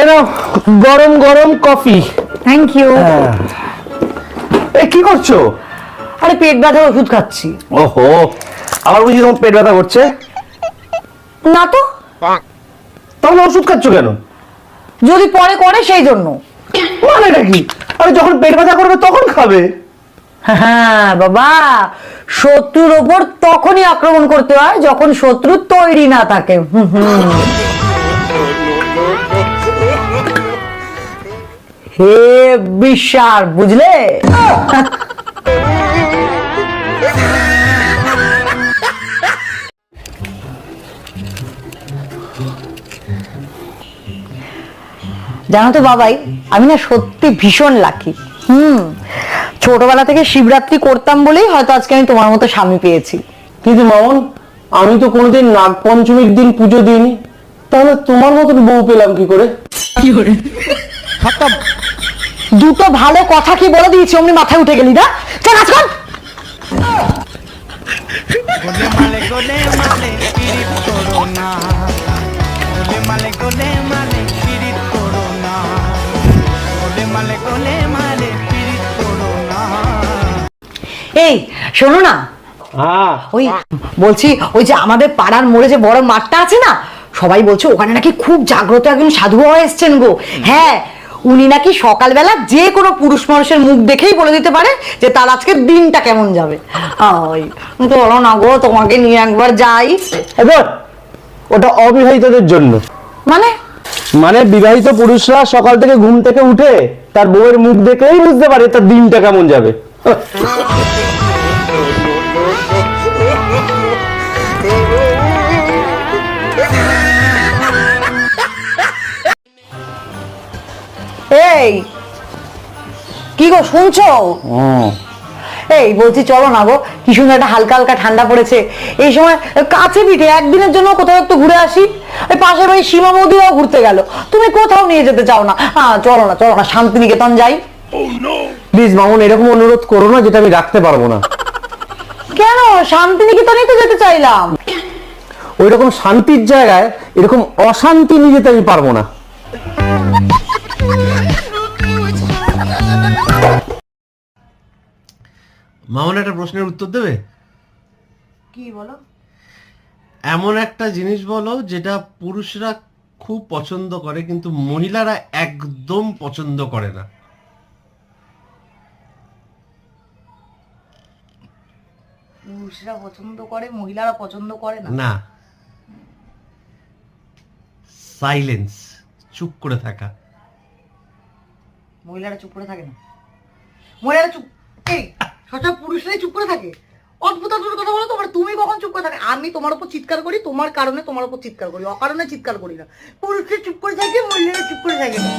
এরা গরম গরম কফি। থ্যাংক ইউ এ কি করছ? আরে পেট ব্যথার ওষুধ খাচ্ছি। ওহো আমার বুঝি তোমার পেট ব্যথা করছে? না তো। তাহলে ওষুধ খাচ্ছ কেন? যদি পরে করে সেই জন্য। মানেটা কি? আরে যখন পেট ব্যথা করবে তখন খাবে। হ্যাঁ বাবা। শত্রুর ওপর তখনই আক্রমণ করতে হয় যখন শত্রু তৈরি না থাকে। হুম, হুম। হে বিশ্বাস বুঝলে? জানো তো বাবাই আমি না সত্যি ভীষণ লাকি হুম ছোটবেলা থেকে শিবরাত্রি করতাম বলেই হয়তো আজকে আমি তোমার মতো স্বামী পেয়েছি। কিন্তু মামন আমি তো কোনোদিন নাগ পঞ্চমীর দিন পুজো দিইনি। তাহলে তোমার মতন বউ পেলাম কি করে? দুটো ভালো কথা কি বলে দিয়েছি? অমনি মাথায় উঠে গেলি না? চল করো। না এই শোনো না। হ্যাঁ। ওই বলছি ওই যে আমাদের পাড়ার মোড়ে যে বড় মাঠটা আছে না সবাই বলছে ওখানে নাকি খুব জাগ্রত একজন সাধু বাবা এসছেন গো। হ্যাঁ উনি নাকি সকালবেলা যে কোনো পুরুষ মানুষের মুখ দেখেই বলে দিতে পারে যে তার আজকে দিনটা কেমন যাবে। ওই বলো না গো তোমাকে নিয়ে একবার যাই। এবার ওটা অবিবাহিতদের জন্য। মানে? মানে বিবাহিত পুরুষরা সকাল থেকে ঘুম থেকে উঠে তার বউয়ের মুখ দেখলেই বুঝতে পারে তার দিনটা কেমন যাবে। এই কি গো শুনছো? এই বলছি চলো না গো কি সুন্দর একটা হালকা হালকা ঠান্ডা পড়েছে। এই সময় কাছে পিঠে একদিনের জন্য কোথাও একটু ঘুরে আসি। এই পাশের বাড়ি সীমা মোদিরাও ঘুরতে গেল। তুমি কোথাও নিয়ে যেতে চাও না? হ্যাঁ চলো না চলো না শান্তিনিকেতন যাই। প্লিজ মামুন এরকম অনুরোধ করো না যেটা আমি রাখতে পারব না। কেন? শান্তিনিকেতনই তো যেতে চাইলাম। ওই রকম শান্তির জায়গায় এরকম অশান্তি নিয়ে যেতে আমি পারব না। মামন একটা প্রশ্নের উত্তর দেবে? কি বলো? এমন একটা জিনিস বলো যেটা পুরুষরা খুব পছন্দ করে কিন্তু মহিলারা একদম পছন্দ করে না। পুরুষরা পছন্দ করে মহিলারা পছন্দ করে না? না। সাইলেন্স চুপ করে থাকা। মহিলারা চুপ করে থাকে না। মহিলারা চুপ এই, সবসময় পুরুষরাই চুপ করে থাকে। অদ্ভুত অদ্ভুত কথা বলো তোমার তুমি কখন চুপ করে থাকে? আমি তোমার উপর চিৎকার করি, তোমার কারণে তোমার উপর চিৎকার করি, অকারণে চিৎকার করি না। পুরুষের চুপ করে থাকে মহিলারা চুপ করে থাকে। না